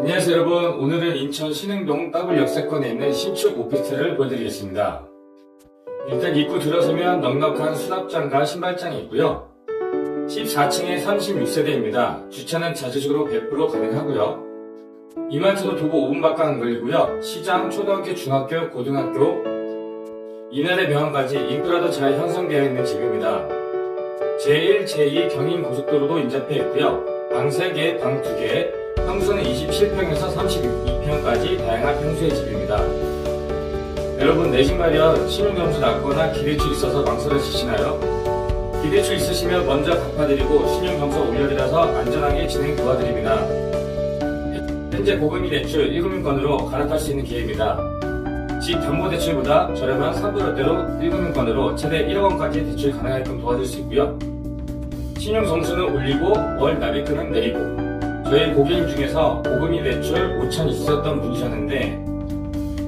안녕하세요 여러분. 오늘은 인천 신흥동 더블 역세권에 있는 신축 오피스텔을 보여드리겠습니다. 일단 입구 들어서면 넉넉한 수납장과 신발장이 있고요. 14층에 36세대입니다. 주차는 자주적으로 100% 가능하고요. 이마트도 도보 5분밖에 안 걸리고요. 시장, 초등학교, 중학교, 고등학교. 이날의 병원까지 인프라도 잘 형성되어 있는 집입니다. 제1, 제2 경인 고속도로도 인접해 있고요. 방 3개, 방 2개 평수는 27평에서 32평까지 다양한 평수의 집입니다. 여러분 내집 마련 신용점수 낮거나 기대출 있어서 망설여지시나요? 기대출 있으시면 먼저 갚아드리고 신용점수 올려드려서 안전하게 진행 도와드립니다. 현재 고금리 대출 1금융권으로 갈아탈 수 있는 기회입니다. 집 담보대출보다 저렴한 3%대로 1금융권으로 최대 1억원까지 대출 가능하게끔 도와줄 수 있고요. 신용점수는 올리고 월 납입금은 내리고 저희 고객님 중에서 고금리 대출 5천 있었던 분이셨는데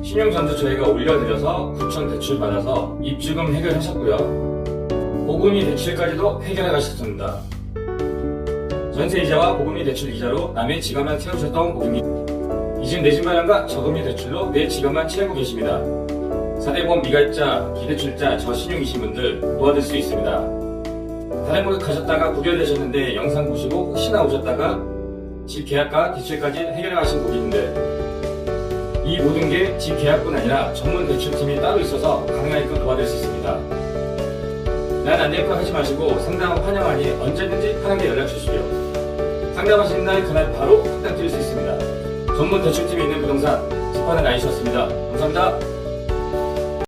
신용전수 저희가 올려드려서 9천 대출 받아서 입주금 해결하셨고요. 고금리 대출까지도 해결해 가셨습니다. 전세 이자와 고금리 대출 이자로 남의 지갑만 채우셨던 고객님. 이젠 내 집 마련과 저금리 대출로 내 지갑만 채우고 계십니다. 4대보험 미가입자, 기대출자, 저신용이신 분들 도와줄 수 있습니다. 다른 곳에 가셨다가 구결되셨는데 영상 보시고 혹시나 오셨다가 집 계약과 대출까지 해결해 가신 고객님들 이 모든 게 집 계약뿐 아니라 전문 대출팀이 따로 있어서 가능하게끔 도와드릴 수 있습니다. 난 안 될 거 하지 마시고 상담 환영하니 언제든지 편하게 연락 주십시오. 상담하시는 날 그날 바로 부탁드릴 수 있습니다. 전문 대출팀이 있는 부동산 집하는 아이셨습니다. 감사합니다.